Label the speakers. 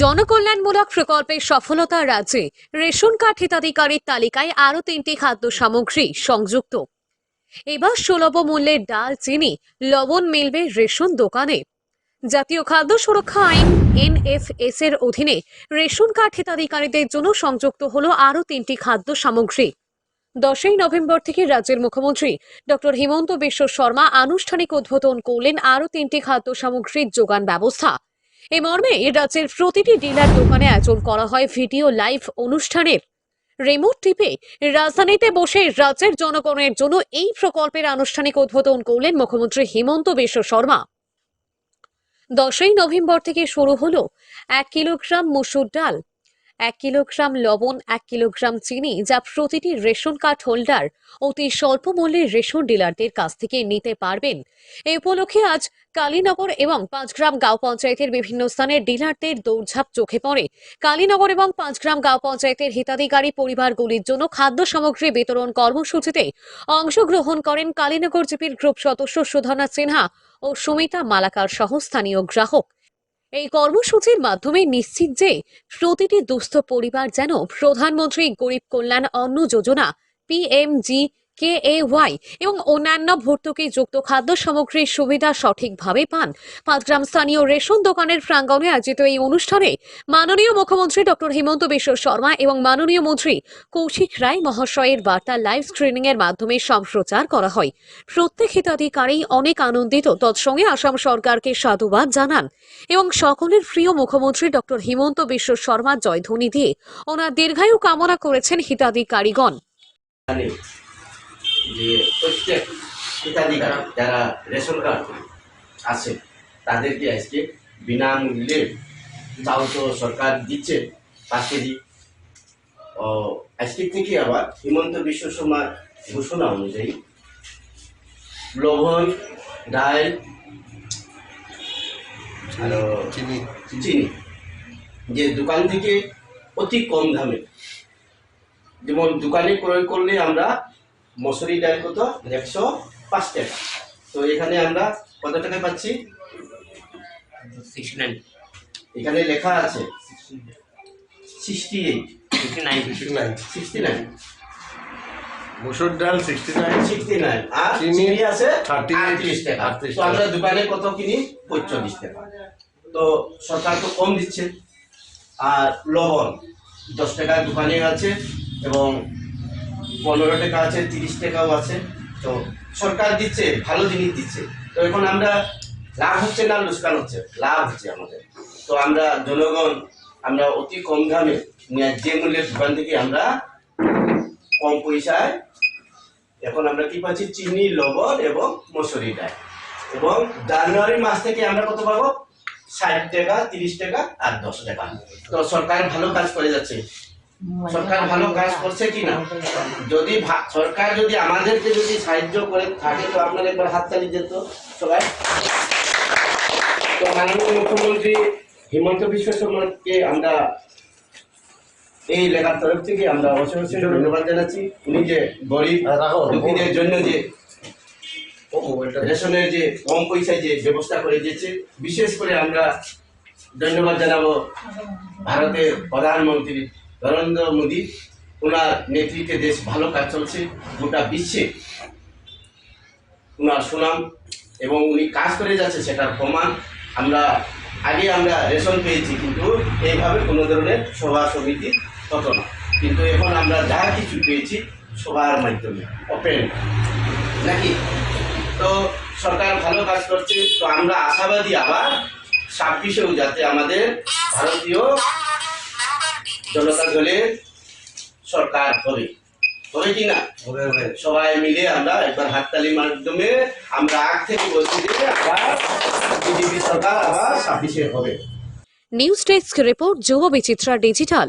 Speaker 1: জনকল্যাণমূলক প্রকল্পের সফলতা রাজ্যে রেশন কার্ড হিতাধিকারীর তালিকায় আরও তিনটি খাদ্য সামগ্রী সংযুক্ত। এবার সুলভ মূল্যের ডাল, চিনি, লবণ মিলবে রেশন দোকানে। জাতীয় খাদ্য সুরক্ষা আইন, এনএফএস এর অধীনে রেশন কার্ড হিতাধিকারীদের জন্য সংযুক্ত হলো আরও তিনটি খাদ্য সামগ্রী। দশই নভেম্বর থেকে রাজ্যের মুখ্যমন্ত্রী ডক্টর হিমন্ত বিশ্ব শর্মা আনুষ্ঠানিক উদ্বোধন করলেন আরও তিনটি খাদ্য সামগ্রীর যোগান ব্যবস্থা। এ মর্মে রাজ্যের প্রতিটি ডিলার দোকানে আয়োজন করা হয় ভিডিও লাইভ অনুষ্ঠানের রিমোট টিপে রাজধানীতে বসে রাজ্যের জনগণের জন্য এই প্রকল্পের আনুষ্ঠানিক উদ্বোধন করলেন মুখ্যমন্ত্রী হিমন্ত বিশ্ব শর্মা। দশই নভেম্বর থেকে শুরু হলো এক কিলোগ্রাম মসুর ডাল, এক কিলোগ্রাম লবণ, এক কিলোগ্রাম চিনি যা প্রতিটি রেশন কার্ড হোল্ডার অতি স্বল্প মূল্যের রেশন ডিলারদের কাছ থেকে নিতে পারবেন। এ উপলক্ষে আজ কালীনগর এবং পাঁচগ্রাম গাঁও পঞ্চায়েতের বিভিন্ন স্থানের ডিলারদের দৌড়ঝাঁপ চোখে পড়ে। কালীনগর এবং পাঁচগ্রাম গাঁও পঞ্চায়েতের হিতাধিকারী পরিবারগুলির জন্য খাদ্য সামগ্রী বিতরণ কর্মসূচিতে অংশগ্রহণ করেন কালীনগর জিপির গ্রুপ সদস্য সুধনা সিনহা ও সুমিতা মালাকার সহ স্থানীয় গ্রাহক। এই কর্মসূচির মাধ্যমে নিশ্চিত যে প্রতিটি দুস্থ পরিবার যেন প্রধানমন্ত্রী গরিব কল্যাণ অন্ন যোজনা, পিএমজি কে, এ, ওয়াই এবং অন্যান্য ভর্তুকি যুক্ত খাদ্য সামগ্রীর সুবিধা সঠিকভাবে পান। পাঁচগ্রাম স্থানীয় রেশন দোকানের প্রাঙ্গণে আয়োজিত এই অনুষ্ঠানে মাননীয় মুখ্যমন্ত্রী ডক্টর হিমন্ত বিশ্ব শর্মা এবং মাননীয় মন্ত্রী কৌশিক রায় মহাশয়ের বার্তা লাইভ স্ক্রিনিং এর মাধ্যমে সম্প্রচার করা হয়। প্রত্যেক হিতাধিকারী অনেক আনন্দিত। তৎসঙ্গে আসাম সরকারকে সাধুবাদ জানান এবং সকলের প্রিয় মুখ্যমন্ত্রী ডক্টর হিমন্ত বিশ্ব শর্মা জয়ধ্বনি দিয়ে ওনার দীর্ঘায়ু কামনা করেছেন হিতাধিকারীগণ।
Speaker 2: যে প্রত্যেক হিতাধিকার যারা রেশন কার্ড আছে তাদেরকে আজকে বিনামূল্যে চাল তো সরকার দিচ্ছে পাঁচ কেজি ও আজকে থেকে আবার হিমন্ত বিশ্ব শর্মার ঘোষণা অনুযায়ী লবণ ডাল আর
Speaker 3: চিনি।
Speaker 2: চিনি যে দোকান থেকে অতি কম দামে। যেমন দোকানে ক্রয় করলে আমরা মসুরি ডাল কত? একশো পাঁচ টাকা। তো এখানে আমরা কত টাকায় পাচ্ছি?
Speaker 4: সিক্সটি নাইন
Speaker 2: এখানে লেখা আছে sixty eight
Speaker 4: fifty nine
Speaker 3: sixty nine মুসুর ডাল সিক্সটি নাইন
Speaker 2: সিক্সটি নাইন আর
Speaker 3: চিনি
Speaker 2: আছে
Speaker 3: 38
Speaker 2: আটত্রিশ টাকা।
Speaker 3: 38
Speaker 2: তো আমরা দোকানে কত কিনি? পঁয়তাল্লিশ টাকা। তো সরকার তো কম দিচ্ছে। আর লবণ দশ টাকা দোকানে আছে এবং পনেরো টাকা আছে তিরিশ টাকাও আছে। তো সরকার দিচ্ছে, ভালো জিনিস দিচ্ছে। তো এখন আমরা লাভ হচ্ছে না, লোকসান হচ্ছে। লাভ হচ্ছে আমাদের। তো আমরা জনগণ, আমরা অতি কম দামে যে মূল্যের দোকান থেকে আমরা কম পয়সায় এখন আমরা কি পাচ্ছি? চিনি, লবণ এবং মসুরি ডাল। এবং জানুয়ারি মাস থেকে আমরা কত পাবো? ষাট টাকা, তিরিশ টাকা আর দশ টাকা। তো সরকার ভালো কাজ করে যাচ্ছে। সরকার ভালো কাজ করছে কি না যদি ভা- সরকার যদি আমাদেরকে যদি সাহায্য করে থাকে তো আপনার একবার হাততালি যেত সবাই। তো মাননীয় মুখ্যমন্ত্রী হিমন্ত বিশ্ব শর্মাকে আমরা এই এলাকার তরফ থেকে আমরা অবশ্যই অবশ্যই ধন্যবাদ জানাচ্ছি। উনি যে গরিব দুঃখীদের জন্য যে রেশনের যে কম পয়সায় যে ব্যবস্থা করে দিয়েছে বিশেষ করে আমরা ধন্যবাদ জানাব ভারতের প্রধানমন্ত্রী নরেন্দ্র মোদী, ওনার নেতৃত্বে দেশ ভালো কাজ চলছে, গোটা বিশ্বে ওনার সুনাম এবং উনি কাজ করে যাচ্ছে সেটার প্রমাণ আমরা, আগে আমরা রেশন পেয়েছি কিন্তু এইভাবে কোনো ধরনের সভা সমিতি হতো না। কিন্তু এখন আমরা যা কিছু পেয়েছি সবার মাধ্যমে ওপেন নাকি? তো সরকার ভালো কাজ করছে, তো আমরা আশাবাদী আবার ছাব্বিশেও যাতে আমাদের ভারতীয় জনতা দলের সরকার হবে। হবে কি না? সবাই মিলে আমরা একবার হাততালির মাধ্যমে আমরা আগ থেকে বলছি যে আবার বিজেপি সরকার আবার ছাব্বিশে হবে।
Speaker 1: নিউজ ডেস্ক রিপোর্ট যুব বিচিত্রা ডিজিটাল।